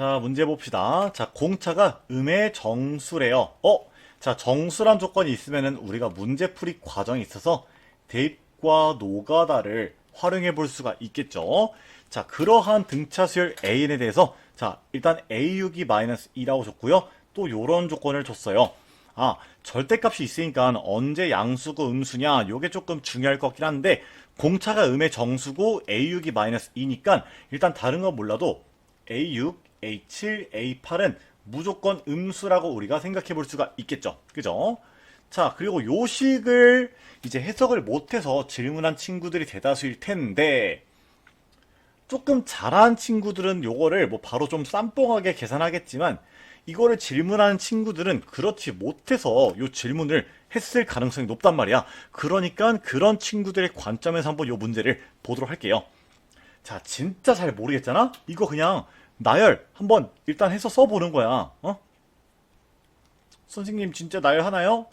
자, 문제 봅시다. 자, 공차가 음의 정수래요. 어? 자, 정수란 조건이 있으면은 우리가 문제풀이 과정이 있어서 대입과 노가다를 활용해 볼 수가 있겠죠. 자, 그러한 등차 수열 AN에 대해서 자, 일단 A6이 마이너스 2라고 줬고요. 또 요런 조건을 줬어요. 아, 절대값이 있으니까 언제 양수고 음수냐, 요게 조금 중요할 것 같긴 한데, 공차가 음의 정수고 A6이 마이너스 2니까 일단 다른 건 몰라도 A6, A7, A8은 무조건 음수라고 우리가 생각해 볼 수가 있겠죠. 그죠? 자, 그리고 요 식을 이제 해석을 못해서 질문한 친구들이 대다수일 텐데, 조금 잘한 친구들은 요거를 뭐 바로 좀 쌈뽕하게 계산하겠지만, 이거를 질문하는 친구들은 그렇지 못해서 요 질문을 했을 가능성이 높단 말이야. 그러니까 그런 친구들의 관점에서 한번 요 문제를 보도록 할게요. 자, 진짜 잘 모르겠잖아? 이거 그냥 나열 한번 일단 해서 써보는 거야. 어? 선생님 진짜 나열 하나요?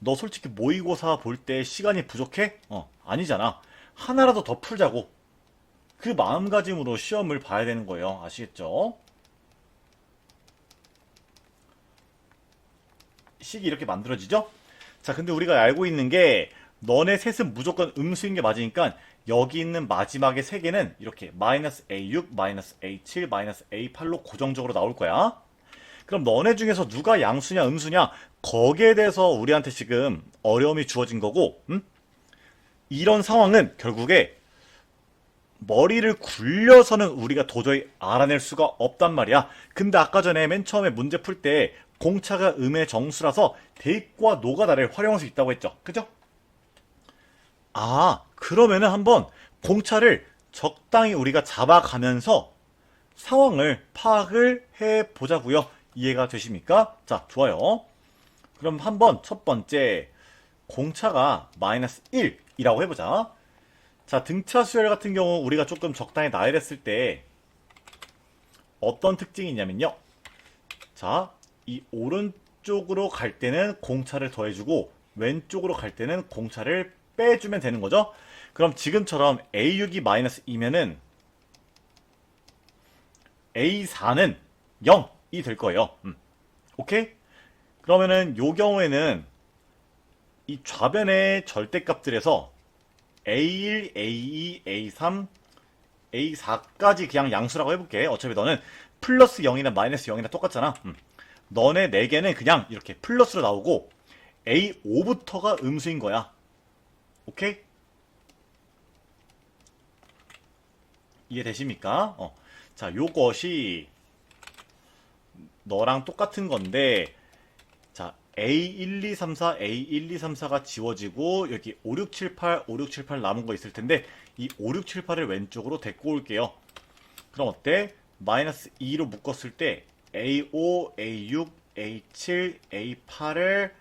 너 솔직히 모의고사 볼 때 시간이 부족해? 어, 아니잖아. 하나라도 더 풀자고. 그 마음가짐으로 시험을 봐야 되는 거예요. 아시겠죠? 식이 이렇게 만들어지죠? 자, 근데 우리가 알고 있는 게 너네 셋은 무조건 음수인 게 맞으니까 여기 있는 마지막에 세 개는 이렇게 마이너스 A6, 마이너스 A7, 마이너스 A8로 고정적으로 나올 거야. 그럼 너네 중에서 누가 양수냐 음수냐 거기에 대해서 우리한테 지금 어려움이 주어진 거고 음? 이런 상황은 결국에 머리를 굴려서는 우리가 도저히 알아낼 수가 없단 말이야. 근데 아까 전에 맨 처음에 문제 풀 때 공차가 음의 정수라서 대입과 노가다를 활용할 수 있다고 했죠. 그죠? 아, 그러면은 한번 공차를 적당히 우리가 잡아가면서 상황을 파악을 해 보자고요. 이해가 되십니까? 자, 좋아요. 그럼 한번 첫 번째 공차가 마이너스 1이라고 해보자. 자, 등차 수열 같은 경우 우리가 조금 적당히 나열했을 때 어떤 특징이 있냐면요. 자, 이 오른쪽으로 갈 때는 공차를 더해주고 왼쪽으로 갈 때는 공차를 빼주면 되는 거죠. 그럼 지금처럼 A6이 마이너스 2면은 A4는 0이 될 거예요. 음. 오케이? 그러면은 요 경우에는 이 좌변의 절대값들에서 A1, A2, A3, A4까지 그냥 양수라고 해볼게. 어차피 너는 플러스 0이나 마이너스 0이나 똑같잖아. 음. 너네 4개는 그냥 이렇게 플러스로 나오고 A5부터가 음수인 거야. 오케이? 이해되십니까? 어. 자, 요것이 너랑 똑같은 건데 자, A1, 2, 3, 4, A1, 2, 3, 4가 지워지고 여기 5, 6, 7, 8, 5, 6, 7, 8 남은 거 있을 텐데 이 5, 6, 7, 8을 왼쪽으로 데리고 올게요. 그럼 어때? 마이너스 2로 묶었을 때 A5, A6, A7, A8을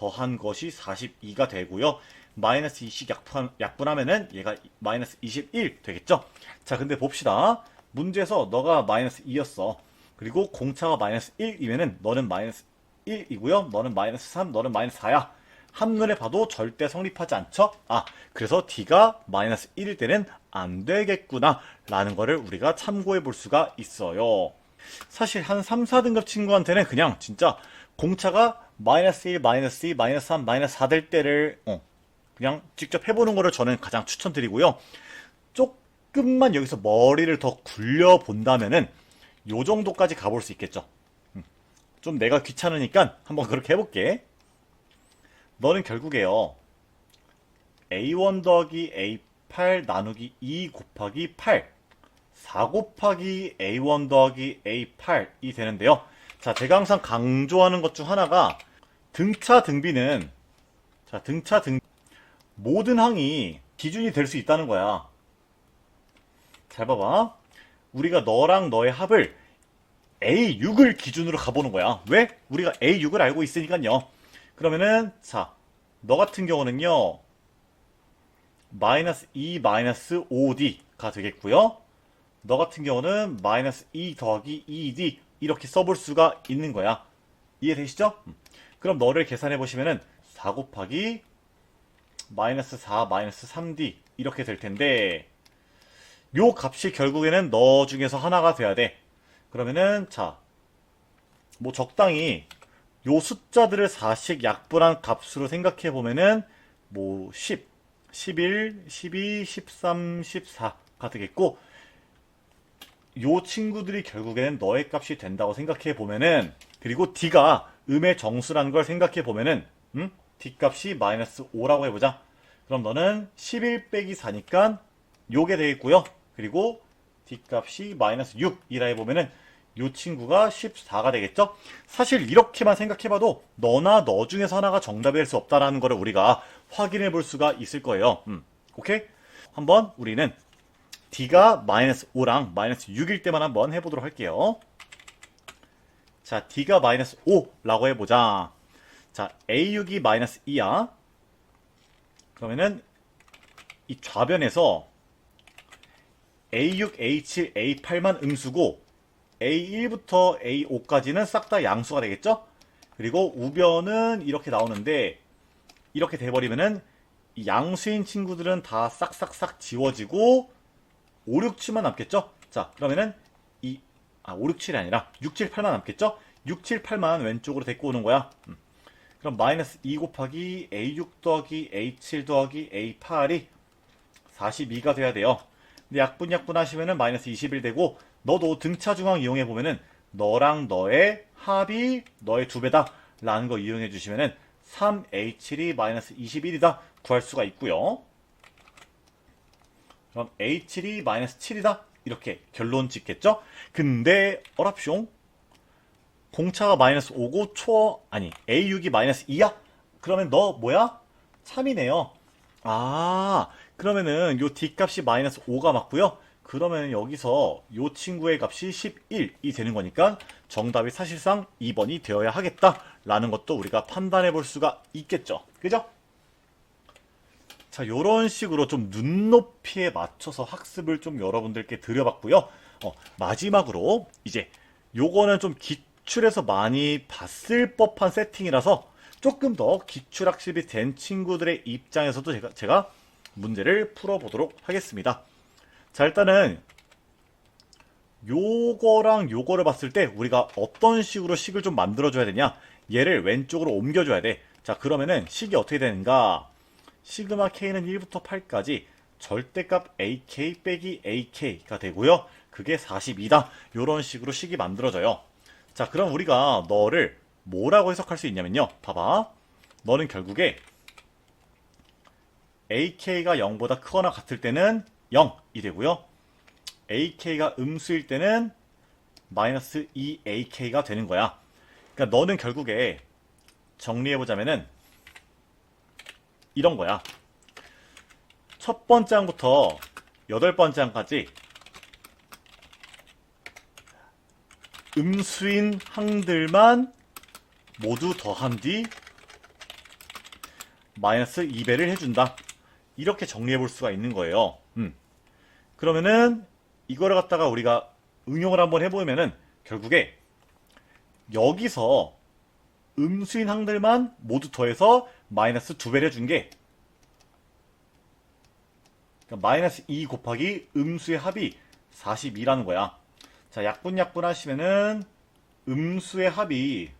더한 것이 42가 되고요. 마이너스 20 약분, 약분하면은 얘가 마이너스 21 되겠죠? 자, 근데 봅시다. 문제에서 너가 마이너스 2였어. 그리고 공차가 마이너스 1이면은 너는 마이너스 1이고요. 너는 마이너스 3, 너는 마이너스 4야. 한눈에 봐도 절대 성립하지 않죠? 아, 그래서 D가 마이너스 1일 때는 안 되겠구나. 라는 거를 우리가 참고해 볼 수가 있어요. 사실 한 3, 4등급 친구한테는 그냥 진짜 공차가 마이너스 1, 마이너스 2, 마이너스 3, 마이너스 4 될 때를 어, 그냥 직접 해보는 거를 저는 가장 추천드리고요. 조금만 여기서 머리를 더 굴려 본다면은 요 정도까지 가볼 수 있겠죠. 음, 좀 내가 귀찮으니까 한번 그렇게 해볼게. 너는 결국에요. A1 더하기 A8 나누기 2 곱하기 8 4 곱하기 A1 더하기 A8이 되는데요. 자, 제가 항상 강조하는 것 중 하나가 등차 등비는 자, 등차 등 모든 항이 기준이 될 수 있다는 거야. 잘 봐봐. 우리가 너랑 너의 합을 A6을 기준으로 가보는 거야. 왜? 우리가 A6을 알고 있으니까요. 그러면은 자, 너 같은 경우는요. 마이너스 2 마이너스 5D가 되겠고요. 너 같은 경우는 마이너스 2 더하기 2D 이렇게 써볼 수가 있는 거야. 이해되시죠? 음. 그럼 너를 계산해 보시면은 4 곱하기 마이너스 4 마이너스 3D 이렇게 될 텐데 요 값이 결국에는 너 중에서 하나가 돼야 돼. 그러면은 자, 뭐 적당히 요 숫자들을 4씩 약분한 값으로 생각해 보면은 뭐 10, 11, 12, 13, 14가 되겠고 요 친구들이 결국에는 너의 값이 된다고 생각해 보면은 그리고 d가 음의 정수라는 걸 생각해 보면은 음? d 값이 마이너스 5라고 해보자. 그럼 너는 11 빼기 4니까 요게 되겠고요. 그리고 d 값이 마이너스 6이라 해보면은 요 친구가 14가 되겠죠? 사실 이렇게만 생각해봐도 너나 너 중에서 하나가 정답이 될 수 없다라는 거를 우리가 확인해 볼 수가 있을 거예요. 음, 오케이? 한번 우리는 d가 마이너스 5랑 마이너스 6일 때만 한번 해보도록 할게요. 자, d가 마이너스 5라고 해보자. 자, a6이 마이너스 2야. 그러면은 이 좌변에서 a6, a7, a8만 음수고 a1부터 a5까지는 싹 다 양수가 되겠죠? 그리고 우변은 이렇게 나오는데 이렇게 돼버리면은 이 양수인 친구들은 다 싹싹싹 지워지고 5, 6, 7만 남겠죠? 자, 그러면은 이, 아, 5, 6, 7이 아니라 6, 7, 8만 남겠죠? 6, 7, 8만 왼쪽으로 데리고 오는 거야. 음. 그럼 마이너스 2 곱하기 A6 더하기 A7 더하기 A8이 42가 돼야 돼요. 근데 약분 약분 하시면은 마이너스 21 되고 너도 등차 중앙 이용해 보면은 너랑 너의 합이 너의 두 배다 라는 거 이용해 주시면은 3A7이 마이너스 21이다 구할 수가 있고요. 그럼 A7이 마이너스 7이다 이렇게 결론 짓겠죠? 근데 어랍숑 공차가 마이너스 5고 초 아니 A6이 마이너스 2야? 그러면 너 뭐야? 3이네요. 아 그러면은 요 D 값이 마이너스 5가 맞고요. 그러면 여기서 요 친구의 값이 11이 되는 거니까 정답이 사실상 2번이 되어야 하겠다라는 것도 우리가 판단해 볼 수가 있겠죠. 그죠? 자, 요런 식으로 좀 눈높이에 맞춰서 학습을 좀 여러분들께 드려봤고요. 어, 마지막으로 이제 요거는 좀 기출에서 많이 봤을 법한 세팅이라서 조금 더 기출학습이 된 친구들의 입장에서도 제가, 제가 문제를 풀어보도록 하겠습니다. 자, 일단은 요거랑 요거를 봤을 때 우리가 어떤 식으로 식을 좀 만들어줘야 되냐? 얘를 왼쪽으로 옮겨줘야 돼. 자, 그러면은 식이 어떻게 되는가? 시그마 k는 1부터 8까지 절대값 ak 빼기 ak가 되고요. 그게 42다. 요런 식으로 식이 만들어져요. 자, 그럼 우리가 너를 뭐라고 해석할 수 있냐면요. 봐봐. 너는 결국에 ak가 0보다 크거나 같을 때는 0이 되고요. ak가 음수일 때는 마이너스 2ak가 되는 거야. 그러니까 너는 결국에 정리해보자면은 이런 거야. 첫 번째 항부터 여덟 번째 항까지 음수인 항들만 모두 더한 뒤 마이너스 2배를 해준다. 이렇게 정리해 볼 수가 있는 거예요. 음. 그러면은 이거를 갖다가 우리가 응용을 한번 해보면은 결국에 여기서 음수인 항들만 모두 더해서 마이너스 2배를 해준 게 그러니까 마이너스 2 곱하기 음수의 합이 42라는 거야. 자, 약분 약분 하시면은 음수의 합이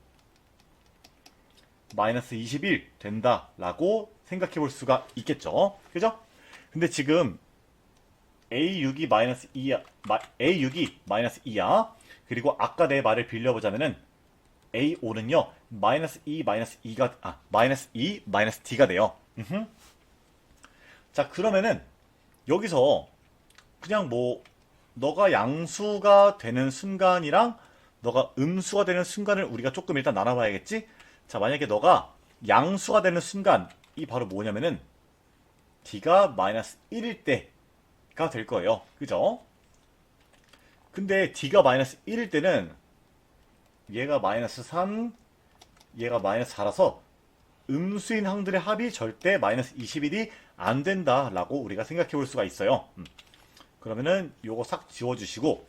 마이너스 21 된다라고 생각해 볼 수가 있겠죠. 그죠? 근데 지금 A6이 마이너스 2야, A6이 마이너스 2야. 그리고 아까 내 말을 빌려보자면은 A5는요, 마이너스 2, 마이너스 2가, 아, 마이너스 2, 마이너스 D가 돼요. 음흠. 자, 그러면은, 여기서, 그냥 뭐, 너가 양수가 되는 순간이랑, 너가 음수가 되는 순간을 우리가 조금 일단 나눠봐야겠지? 자, 만약에 너가 양수가 되는 순간 이 바로 뭐냐면은, D가 마이너스 1일 때가 될 거예요. 그죠? 근데 D가 마이너스 1일 때는, 얘가 마이너스 3, 얘가 마이너스 4라서 음수인 항들의 합이 절대 마이너스 21이 안 된다라고 우리가 생각해 볼 수가 있어요. 음. 그러면은 요거 싹 지워주시고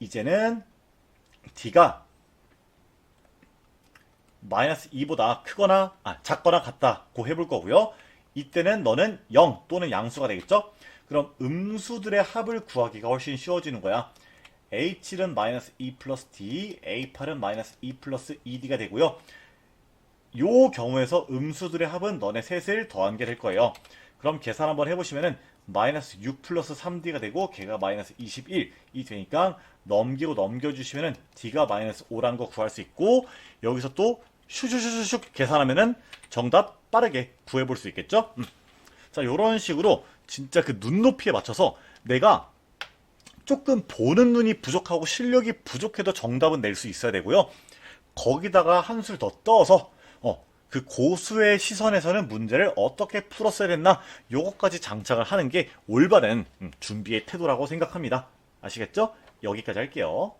이제는 D가 마이너스 2보다 크거나 아, 작거나 같다고 해볼 거고요. 이때는 너는 0 또는 양수가 되겠죠? 그럼 음수들의 합을 구하기가 훨씬 쉬워지는 거야. A7은 마이너스 2 플러스 D, A8은 마이너스 2 플러스 2D가 되고요. 요 경우에서 음수들의 합은 너네 셋을 더한 게 될 거예요. 그럼 계산 한번 해보시면은 마이너스 6 플러스 3D가 되고 걔가 마이너스 21이 되니까 넘기고 넘겨주시면은 D가 마이너스 5라는 거 구할 수 있고 여기서 또 슈슈슈슈슉 계산하면은 정답 빠르게 구해볼 수 있겠죠? 음. 자, 요런 식으로 진짜 그 눈높이에 맞춰서 내가 조금 보는 눈이 부족하고 실력이 부족해도 정답은 낼 수 있어야 되고요. 거기다가 한술 더 떠서 어, 그 고수의 시선에서는 문제를 어떻게 풀었어야 됐나 요것까지 장착을 하는 게 올바른 음, 준비의 태도라고 생각합니다. 아시겠죠? 여기까지 할게요.